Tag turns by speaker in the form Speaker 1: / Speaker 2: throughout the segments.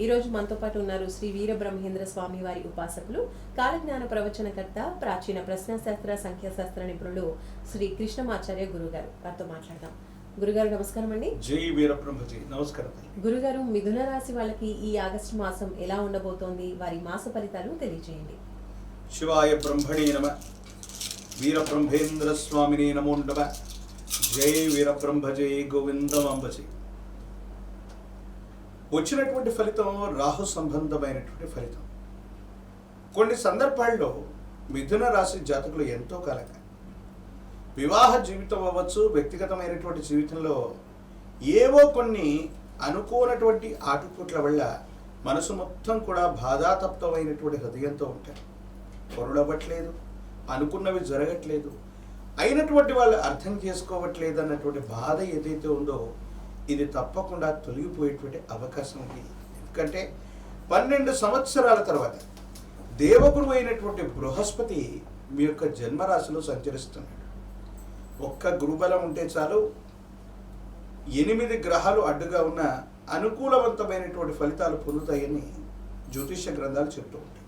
Speaker 1: ఈ రోజు మనతో పాటు ఉన్నారు శ్రీ వీరబ్రహ్మేంద్ర స్వామి వారి ఉపాసకులు కాలజ్ఞాన ప్రవచనకర్త ప్రాచీన ప్రశ్నశాస్త్ర సంఖ్యాశాస్త్ర నిపుణులు శ్రీ కృష్ణమాచార్య గురుగారు. వారితో మాట్లాడదాం. గురుగారు నమస్కారం అండి.
Speaker 2: జై వీరబ్రహ్మజీ. నమస్కారం
Speaker 1: గురుగారు మిథున రాశి వాళ్ళకి ఈ ఆగస్టు మాసం ఎలా ఉండబోతోంది? వారి మాస ఫలితాలు తెలియజేయండి.
Speaker 2: శివాయ బ్రహ్మణే నమ. వీరబ్రహ్మేంద్ర స్వామిని నమో నమ. జై వీరబ్రహ్మ జై గోవిందమాంబజీ. వచ్చినటువంటి ఫలితం రాహు సంబంధమైనటువంటి ఫలితం. కొన్ని సందర్భాల్లో మిథున రాశి జాతకులు ఎంతో కాలంగా వివాహ జీవితం అవ్వచ్చు వ్యక్తిగతమైనటువంటి జీవితంలో ఏవో కొన్ని అనుకోనటువంటి ఆటుపోట్ల వల్ల మనసు మొత్తం కూడా బాధాతప్తమైనటువంటి హృదయంతో ఉంటారు పనులు అనుకున్నవి జరగట్లేదు అయినటువంటి వాళ్ళు అర్థం చేసుకోవట్లేదు అన్నటువంటి బాధ ఏదైతే ఉందో ఇది తప్పకుండా తొలగిపోయేటువంటి అవకాశం ఉంది. ఎందుకంటే పన్నెండు సంవత్సరాల తర్వాత దేవగురు అయినటువంటి బృహస్పతి మీ యొక్క జన్మరాశిలో సంచరిస్తున్నాడు. ఒక్క గురుబలం ఉంటే చాలు ఎనిమిది గ్రహాలు అడ్డుగా ఉన్న అనుకూలవంతమైనటువంటి ఫలితాలు పొందుతాయని జ్యోతిష్య గ్రంథాలు చెప్తూ ఉంటాయి.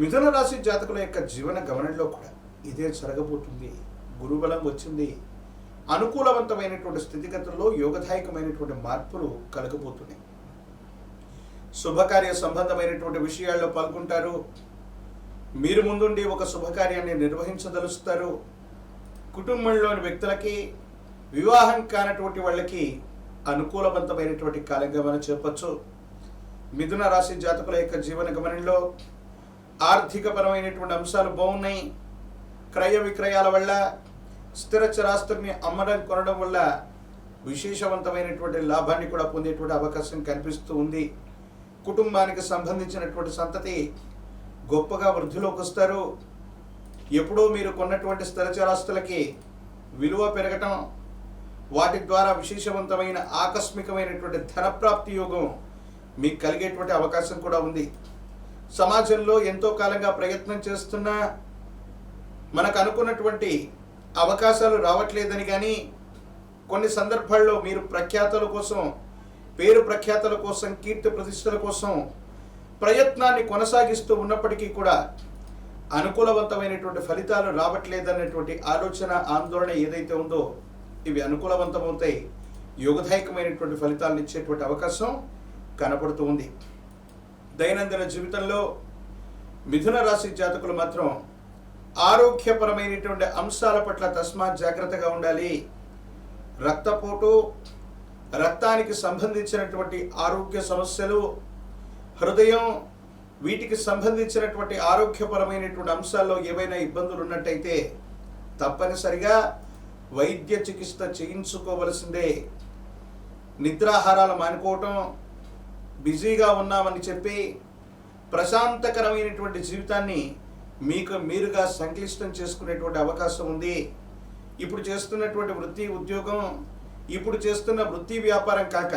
Speaker 2: మిథున రాశి జాతకుల యొక్క జీవన గమనంలో కూడా ఇదే జరగబోతుంది. గురుబలం వచ్చింది. అనుకూలవంతమైనటువంటి స్థితిగతుల్లో యోగదాయకమైనటువంటి మార్పులు కలగబోతున్నాయి. శుభకార్య సంబంధమైనటువంటి విషయాల్లో పాల్గొంటారు. మీరు ముందుండి ఒక శుభకార్యాన్ని నిర్వహించదలుస్తారు. కుటుంబంలోని వ్యక్తులకి వివాహం కానటువంటి వాళ్ళకి అనుకూలవంతమైనటువంటి కాలంగా మనం చెప్పచ్చు మిథున రాశి జాతకుల యొక్క జీవన గమనంలో ఆర్థికపరమైనటువంటి అంశాలు బాగున్నాయి. క్రయ విక్రయాల వల్ల స్థిర చరాస్తుల్ని అమ్మడం కొనడం వల్ల విశేషవంతమైనటువంటి లాభాన్ని కూడా పొందేటువంటి అవకాశం కనిపిస్తూ ఉంది. కుటుంబానికి సంబంధించినటువంటి సంతతి గొప్పగా వృద్ధిలోకి వస్తారు. ఎప్పుడో మీరు కొన్నటువంటి స్థిరచరాస్తులకి విలువ పెరగటం వాటి ద్వారా విశేషవంతమైన ఆకస్మికమైనటువంటి ధనప్రాప్తి యోగం మీకు కలిగేటువంటి అవకాశం కూడా ఉంది. సమాజంలో ఎంతో కాలంగా ప్రయత్నం చేస్తున్నా మనకు అనుకున్నటువంటి అవకాశాలు రావట్లేదని కానీ కొన్ని సందర్భాల్లో మీరు ప్రఖ్యాతల కోసం పేరు ప్రఖ్యాతల కోసం కీర్తి ప్రతిష్టల కోసం ప్రయత్నాన్ని కొనసాగిస్తూ ఉన్నప్పటికీ కూడా అనుకూలవంతమైనటువంటి ఫలితాలు రావట్లేదన్నటువంటి ఆలోచన ఆందోళన ఏదైతే ఉందో ఇవి అనుకూలవంతమవుతాయి. యోగదాయకమైనటువంటి ఫలితాలను ఇచ్చేటువంటి అవకాశం కనపడుతూ ఉంది. దైనందిన జీవితంలో మిథున రాశి జాతకులు మాత్రం ఆరోగ్యపరమైనటువంటి అంశాల పట్ల తస్మాత్ జాగ్రత్తగా ఉండాలి. రక్తపోటు రక్తానికి సంబంధించినటువంటి ఆరోగ్య సమస్యలు హృదయం వీటికి సంబంధించినటువంటి ఆరోగ్యపరమైనటువంటి అంశాల్లో ఏవైనా ఇబ్బందులు ఉన్నట్టయితే తప్పనిసరిగా వైద్య చికిత్స చేయించుకోవలసిందే. నిద్రాహారాలు మానుకోవటం బిజీగా ఉన్నామని చెప్పి ప్రశాంతకరమైనటువంటి జీవితాన్ని మీకు మీరుగా సంక్లిష్టం చేసుకునేటువంటి అవకాశం ఉంది. ఇప్పుడు చేస్తున్నటువంటి వృత్తి ఉద్యోగం ఇప్పుడు చేస్తున్న వృత్తి వ్యాపారం కాక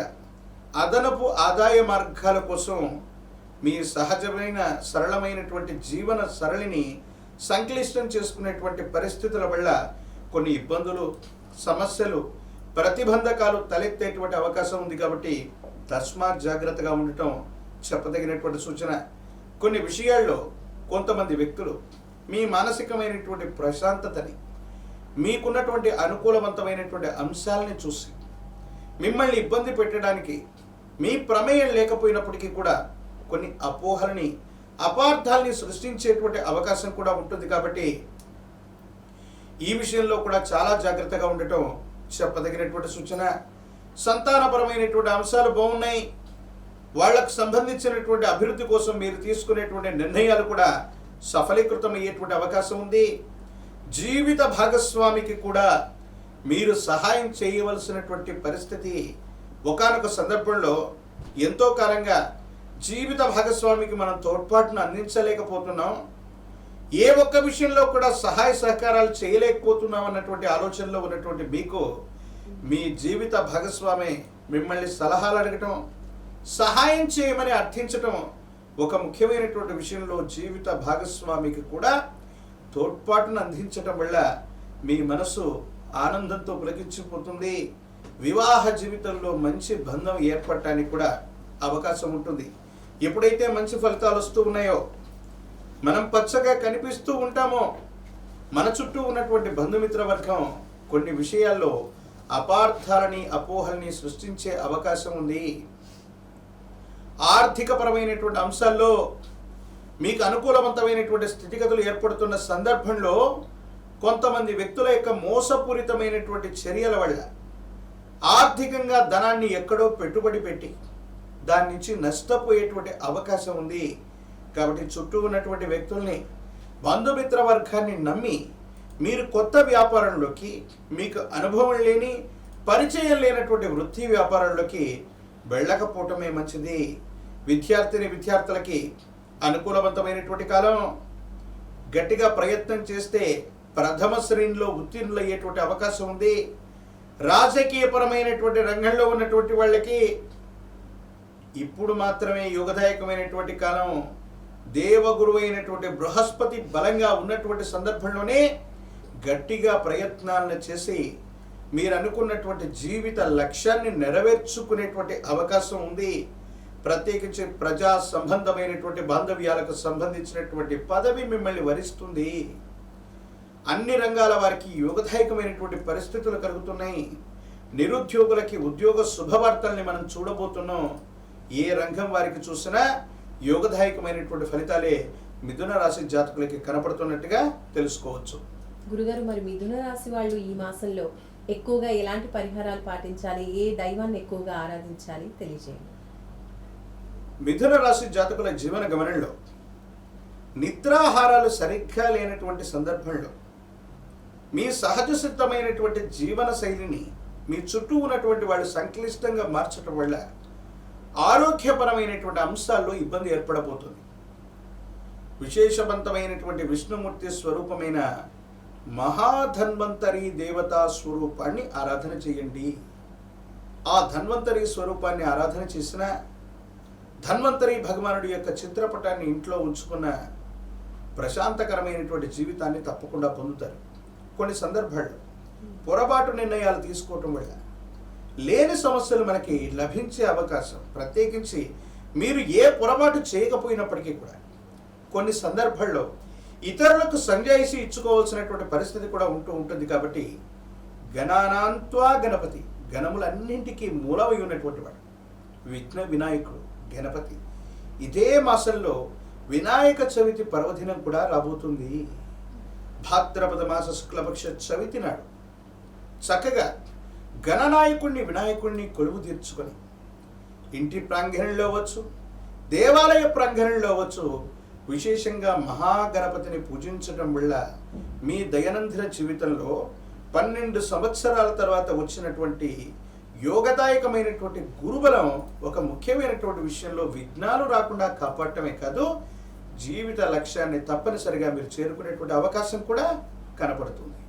Speaker 2: అదనపు ఆదాయ మార్గాల కోసం మీ సహజమైన సరళమైనటువంటి జీవన సరళిని సంక్లిష్టం చేసుకునేటువంటి పరిస్థితుల వల్ల కొన్ని ఇబ్బందులు సమస్యలు ప్రతిబంధకాలు తలెత్తేటువంటి అవకాశం ఉంది కాబట్టి తస్మాత్ జాగ్రత్తగా ఉండటం చెప్పదగినటువంటి సూచన. కొన్ని విషయాల్లో కొంతమంది వ్యక్తులు మీ మానసికమైనటువంటి ప్రశాంతతని మీకున్నటువంటి అనుకూలవంతమైనటువంటి అంశాలని చూసి మిమ్మల్ని ఇబ్బంది పెట్టడానికి మీ ప్రమేయం లేకపోయినప్పటికీ కూడా కొన్ని అపోహలని అపార్థాలని సృష్టించేటువంటి అవకాశం కూడా ఉంటుంది కాబట్టి ఈ విషయంలో కూడా చాలా జాగ్రత్తగా ఉండటం చెప్పదగినటువంటి సూచన. సంతానపరమైనటువంటి అంశాలు బాగున్నాయి. వాళ్ళకు సంబంధించినటువంటి అభివృద్ధి కోసం మీరు తీసుకునేటువంటి నిర్ణయాలు కూడా సఫలీకృతం అయ్యేటువంటి అవకాశం ఉంది. జీవిత భాగస్వామికి కూడా మీరు సహాయం చేయవలసినటువంటి పరిస్థితి ఒకానొక సందర్భంలో ఎంతో కాలంగా జీవిత భాగస్వామికి మనం తోడ్పాటును అందించలేకపోతున్నాం. ఏ ఒక్క విషయంలో కూడా సహాయ సహకారాలు చేయలేకపోతున్నాం అన్నటువంటి ఆలోచనలో ఉన్నటువంటి మీకు మీ జీవిత భాగస్వామి మిమ్మల్ని సలహాలు అడగటం సహాయం చేయమని అర్థించటం ఒక ముఖ్యమైనటువంటి విషయంలో జీవిత భాగస్వామికి కూడా తోడ్పాటును అందించటం వల్ల మీ మనసు ఆనందంతో పులకించిపోతుంది. వివాహ జీవితంలో మంచి బంధం ఏర్పడటానికి కూడా అవకాశం ఉంటుంది. ఎప్పుడైతే మంచి ఫలితాలు వస్తూ ఉన్నాయో మనం పచ్చగా కనిపిస్తూ ఉంటామో మన చుట్టూ ఉన్నటువంటి బంధుమిత్ర వర్గం కొన్ని విషయాల్లో అపార్థాలని అపోహల్ని సృష్టించే అవకాశం ఉంది. ఆర్థికపరమైనటువంటి అంశాల్లో మీకు అనుకూలవంతమైనటువంటి స్థితిగతులు ఏర్పడుతున్న సందర్భంలో కొంతమంది వ్యక్తుల యొక్క మోసపూరితమైనటువంటి చర్యల వల్ల ఆర్థికంగా ధనాన్ని ఎక్కడో పెట్టుబడి పెట్టి దాని నుంచి నష్టపోయేటువంటి అవకాశం ఉంది. కాబట్టి చుట్టూ ఉన్నటువంటి వ్యక్తుల్ని బంధుమిత్ర వర్గాన్ని నమ్మి మీరు కొత్త వ్యాపారంలోకి మీకు అనుభవం లేని పరిచయం లేనటువంటి వృత్తి వ్యాపారంలోకి వెళ్ళకపోవటమే మంచిది. విద్యార్థిని విద్యార్థులకి అనుకూలవంతమైనటువంటి కాలం. గట్టిగా ప్రయత్నం చేస్తే ప్రథమ శ్రేణిలో ఉత్తీర్ణులయ్యేటువంటి అవకాశం ఉంది. రాజకీయపరమైనటువంటి రంగంలో ఉన్నటువంటి వాళ్ళకి ఇప్పుడు మాత్రమే యుగదాయకమైనటువంటి కాలం. దేవగురు అయినటువంటి బృహస్పతి బలంగా ఉన్నటువంటి సందర్భంలోనే గట్టిగా ప్రయత్నాలను చేసి మీరు అనుకున్నటువంటి జీవిత లక్ష్యాన్ని నెరవేర్చుకునేటువంటి అవకాశం ఉంది. ప్రత్యేకించి ప్రజా సంబంధమైనటువంటి బాంధవ్యాలకు సంబంధించినటువంటి పదవి మిమ్మల్ని వరిస్తుంది. అన్ని రంగాల వారికి యోగదాయకమైనటువంటి పరిస్థితులు కలుగుతున్నాయి. నిరుద్యోగులకి ఉద్యోగ శుభవార్తల్ని మనం చూడబోతున్నాం. ఏ రంగం వారికి చూసినా యోగదాయకమైనటువంటి ఫలితాలే మిథున రాశి జాతకులకి కనపడుతున్నట్టుగా తెలుసుకోవచ్చు.
Speaker 1: గురుగారు మరి మిథున రాశి వాళ్ళు ఈ మాసంలో ఎక్కువగా ఎలాంటి పరిహారాలు పాటించాలి? ఏ దైవాన్ని ఎక్కువగా ఆరాధించాలి? తెలియజేయండి.
Speaker 2: మిథున రాశి జాతకుల జీవన గమనంలో నిద్రాహారాలు సరిగ్గా లేనటువంటి సందర్భంలో మీ సహజ సిద్ధమైనటువంటి జీవన శైలిని మీ చుట్టూ ఉన్నటువంటి వాళ్ళు సంక్లిష్టంగా మార్చడం వల్ల ఆరోగ్యపరమైనటువంటి అంశాల్లో ఇబ్బంది ఏర్పడబోతుంది. విశేషవంతమైనటువంటి విష్ణుమూర్తి స్వరూపమైన మహాధన్వంతరి దేవతా స్వరూపాన్ని ఆరాధన చేయండి. ఆ ధన్వంతరి స్వరూపాన్ని ఆరాధన చేసిన ధన్వంతరి భగవానుడి యొక్క చిత్రపటాన్ని ఇంట్లో ఉంచుకున్న ప్రశాంతకరమైనటువంటి జీవితాన్ని తప్పకుండా పొందుతారు. కొన్ని సందర్భాల్లో పొరపాటు నిర్ణయాలు తీసుకోవటం వల్ల లేని సమస్యలు మనకి లభించే అవకాశం ప్రత్యేకించి మీరు ఏ పొరపాటు చేయకపోయినప్పటికీ కూడా కొన్ని సందర్భాల్లో ఇతరులకు సంజాయిషి ఇచ్చుకోవాల్సినటువంటి పరిస్థితి కూడా ఉంటూ ఉంటుంది కాబట్టి గణానాంత్వా గణపతి గణములన్నింటికీ మూలమై ఉన్నటువంటి వాడు. విఘ్న వినాయకుడు గణపతి. ఇదే మాసంలో వినాయక చవితి పర్వదినం కూడా రాబోతుంది. భాద్రపద మాస శుక్లపక్ష చవితి నాడు. చక్కగా గణనాయకుణ్ణి వినాయకుణ్ణి కొలువు తీర్చుకొని ఇంటి ప్రాంగణంలో వచ్చు దేవాలయ ప్రాంగణంలో వచ్చు విశేషంగా మహాగణపతిని పూజించడం వల్ల మీ దైనందిన జీవితంలో పన్నెండు సంవత్సరాల తర్వాత వచ్చినటువంటి యోగదాయకమైనటువంటి గురుబలం ఒక ముఖ్యమైనటువంటి విషయంలో విఘ్నాలు రాకుండా కాపాడటమే కాదు జీవిత లక్ష్యాన్ని తప్పనిసరిగా మీరు చేరుకునేటువంటి అవకాశం కూడా కనపడుతుంది